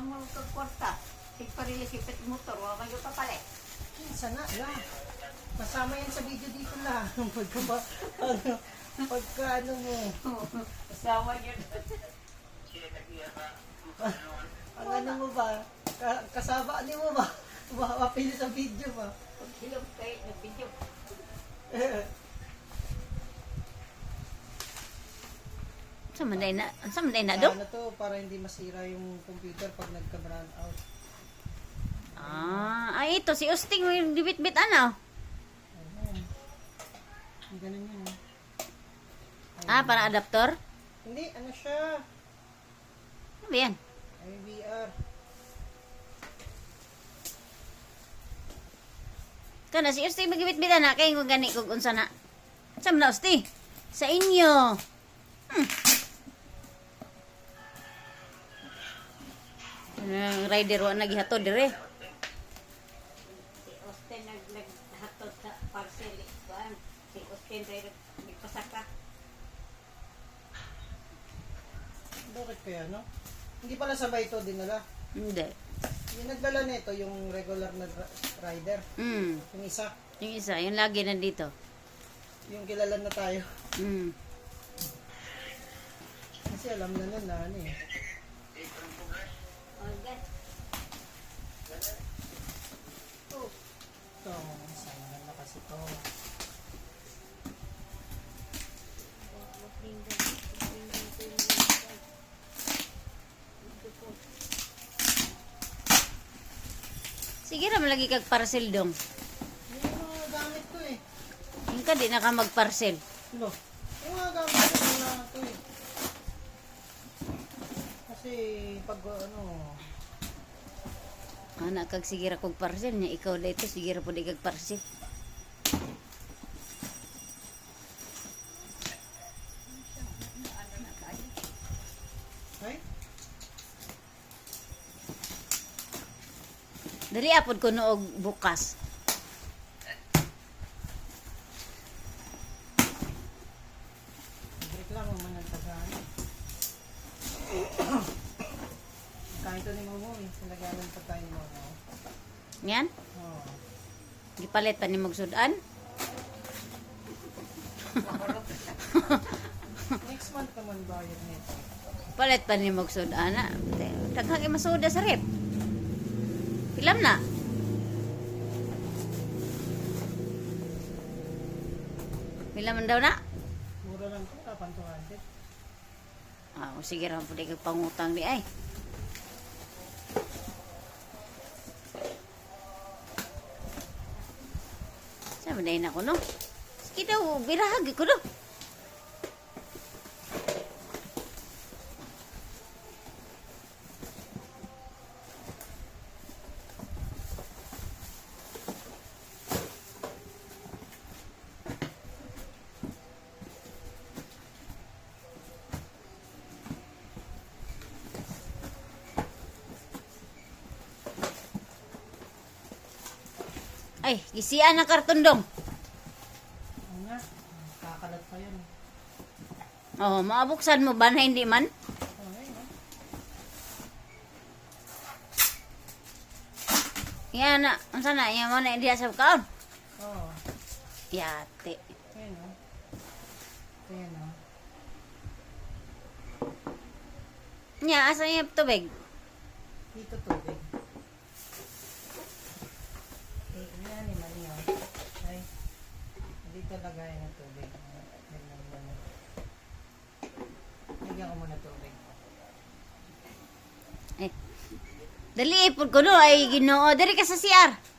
Hangol ka kwarta. Tigparili sipit motor, wala kayo kapalit. Sana, la. Kasama yan sa video dito la. Pagka ba, ano, pagka ano mo, Asawa niyo. ang ano mo ba, ka, kasama ni mo ba, mapapili sa video ba? Pag hilong kayo ng Sa manday na, sa manday na do? Ano to, para hindi masira yung computer pag nagka-brand out. Ah, ay ito si Usting yung dibit-bit ano? Ayan. Yung Ganun yun. eh. Ah, para adapter? Hindi, ano siya? Ano ba yan? IVR. Kana si Usting magibit-bit na kay kung gani kung unsa na. Sa na Usting? Sa inyo. Ang rider wa nagihatod dire. Si Austin nag sa parcel. Kuan. Si Austin rin nagpasaka. Bakit kaya, no? Hindi pala sabay ito dinala. Hindi. Yung nagdala nito, yung regular na rider. Hmm. Yung isa, Yung isa, yung lagi nandito. yung kilala na tayo. Hmm. Kasi alam na nun na ano eh. Oh, gan. Ito, sana na kasi ito. Sige ra lagi kag parcel dong. Yung gamit ko eh. Yung ka di na ka magparcel. Ano? Yung mga gamit ko na ito eh. Kasi pag ano, Anak kag sige ra kog parcel nya ikaw da ito sige ra pud kag parcel. Dali apod ko noog bukas. break lang naman ang tagaan. Kain to ni Momo eh. Sinagalan pa tayo ni Momo. Yan. Oh. Gipalit pa ni magsudan. Next month naman bayad nito. Palit pa ni magsudan na. Daghang kay masuda sa rep. Pilam na. Pilam man daw na. Mura lang kapan 200. Ah, sige ra pud kag pangutang di ay. Man na ko no. Sige daw, birahag ko no. Ay, gisian ang karton dong. Oo nga, kakalat pa yan. Oh, maabuksan mo ba na hindi man? Yan na, unsa na, yan mo na hindi sa kaon. Oo. Yate. Ayan o. Ayan o. Nya, asa yung tubig? Dito tubig. Eh, yan ni Mali o. Ay. Dito lagay ng tubig. Ganyan, ganyan. Lagyan ko muna tubig. Eh. Dali, ipod ko no, ay ginoo. Dari ka sa CR.